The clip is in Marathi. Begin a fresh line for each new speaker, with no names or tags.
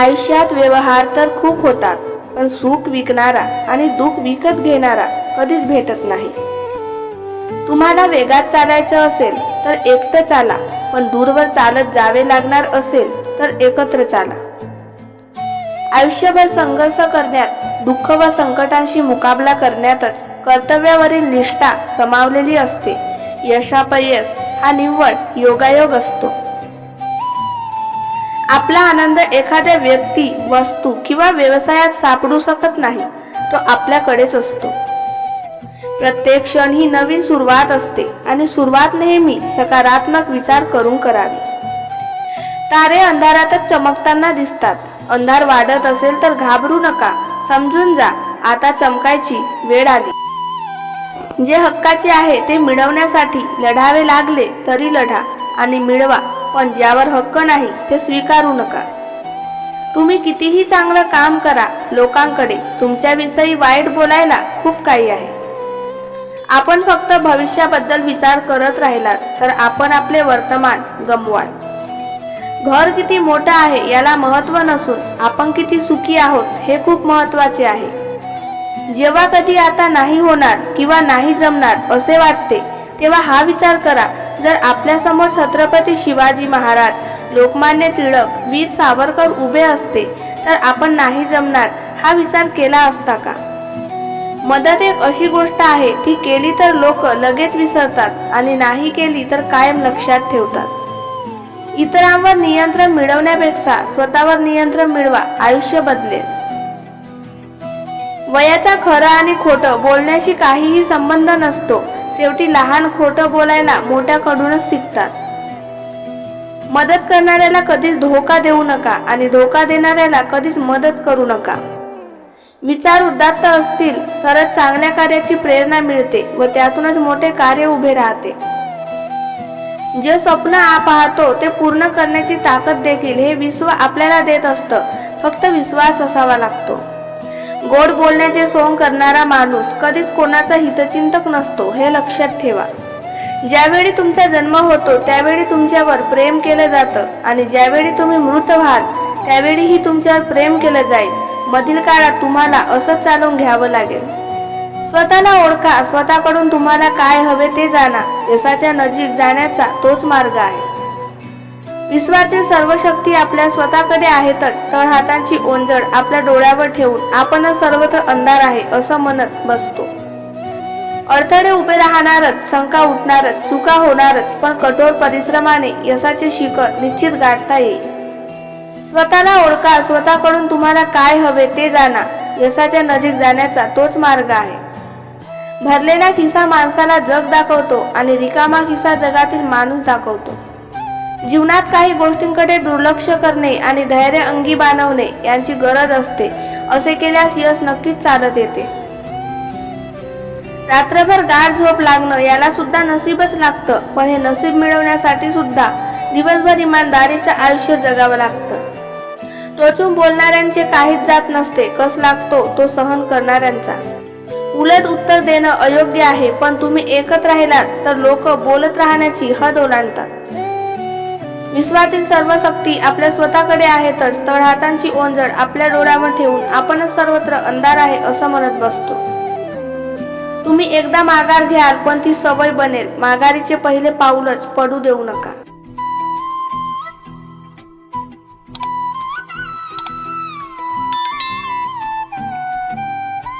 आयुष्यात व्यवहार तर खूप होतात पण सुख विकणारा आणि दुःख विकत घेणारा कधीच भेटत नाही. तुम्हाला वेगात चालायचं असेल तर एकटं चाला पण दूरवर चालत जावे लागणार असेल तर एकत्र चाला. आयुष्यभर संघर्ष करण्यात दुःख व संकटांशी मुकाबला करण्यातच कर्तव्यावरील निष्ठा समावलेली असते. यशापयश हा निव्वळ योगायोग असतो. आपला आनंद एखाद्या व्यक्ती वस्तू किंवा व्यवसायात सापडू शकत नाही तो आपल्याकडेच असतो. प्रत्येक क्षण ही नवीन सुरुवात असते आणि सुरुवात नेहमी सकारात्मक विचार करून करावी. तारे अंधारातच चमकताना दिसतात. अंधार वाढत असेल तर घाबरू नका. समजून जा आता चमकायची वेळ आली. जे हक्काचे आहे ते मिळवण्यासाठी लढावे लागले तरी लढा आणि मिळवा. पण ज्यावर हक्क नाही ते स्वीकारू नका. तुम्ही कितीही चांगलं काम करा लोकांकडे तुमच्याविषयी वाईट बोलायला खूप काही आहे. आपण फक्त भविष्याबद्दल विचार करत राहिलात तर आपण आपले वर्तमान गमवाल. घर किती मोठं आहे याला महत्त्व नसून आपण किती सुखी आहोत हे खूप महत्त्वाचे आहे. जेव्हा कधी आता नाही होणार किंवा नाही जमणार असे वाटते तेव्हा हा विचार करा. जर आपल्यासमोर छत्रपती शिवाजी महाराज लोकमान्य टिळक वीर सावरकर उभे असते तर आपण नाही जमणार. हा विचार केला असता का? मदत एक अशी गोष्ट आहे ती केली तर लोक लगेच विसरतात आणि नाही केली तर कायम लक्षात ठेवतात. इतरांवर नियंत्रण मिळवण्यापेक्षा स्वतःवर नियंत्रण मिळवा आयुष्य बदलेल. वयाचा खरं आणि खोटं बोलण्याशी काहीही संबंध नसतो. शेवटी लहान खोटं बोलायला मोठ्याकडूनच शिकतात. मदत करणाऱ्याला कधीच धोका देऊ नका आणि धोका देणाऱ्याला कधीच मदत करू नका. विचार उदात्त असतील तरच चांगल्या कार्याची प्रेरणा मिळते व त्यातूनच मोठे कार्य उभे राहते. जे स्वप्न पाहतो ते पूर्ण करण्याची ताकद देखील हे विश्व आपल्याला देत असतं. फक्त विश्वास असावा लागतो. गोड बोलण्याचे सोंग करणारा माणूस कधीच कोणाचा हितचिंतक नसतो हे लक्षात ठेवा. ज्यावेळी तुमचा जन्म होतो त्यावेळी तुमच्यावर प्रेम केलं जातं आणि ज्यावेळी तुम्ही मृत व्हाल त्यावेळीही तुमच्यावर प्रेम केलं जाईल. मधील काळात तुम्हाला असंच चालवून घ्यावं लागेल. स्वतःला ओळखा स्वतःकडून तुम्हाला काय हवे ते जाणा. यशाच्या नजीक जाण्याचा तोच मार्ग आहे. विश्वातील सर्व शक्ती आपल्या स्वतःकडे आहेतच तर हातांची ओंजळ आपल्या डोळ्यावर ठेवून आपणच सर्वत्र अंधार आहे असं म्हणत बसतो. अडथळे उभे राहणारच शंका उठणारच चुका होणारच पण कठोर परिश्रमाने यशाचे शिखर निश्चित गाठता येईल. स्वतःला ओळखा स्वतःकडून तुम्हाला काय हवे ते जाणा. यशाच्या नजीक जाण्याचा तोच मार्ग आहे. भरलेला खिसा माणसाला जग दाखवतो आणि रिकामा खिसा जगातील माणूस दाखवतो. जीवनात काही गोष्टींकडे दुर्लक्ष करणे आणि धैर्य अंगी बाणवणे यांची गरज असते. असे केल्यास यश नक्कीच चालत येते. रात्रभर गार झोप लागणं याला सुद्धा नसीबच लागतं. पण हे नसीब मिळवण्यासाठी सुद्धा दिवसभर इमानदारीचं आयुष्य जगावं लागतं. टोचून बोलणाऱ्यांचे काहीच जात नसते. कस लागतो तो सहन करणाऱ्यांचा. उलट उत्तर देणं अयोग्य आहे. पण तुम्ही एकत्र राहिलात तर लोक बोलत राहण्याची हद ओलांडतात. विश्वातील सर्व शक्ती आपल्या स्वतःकडे आहेतच तर हातांची ओंजळ आपल्या डोळ्यावर ठेवून आपणच सर्वत्र अंधार आहे असं म्हणत बसतो. तुम्ही एकदा माघार घ्याल पण ती सवय बनेल. माघारीचे पहिले पाऊलच पडू देऊ नका.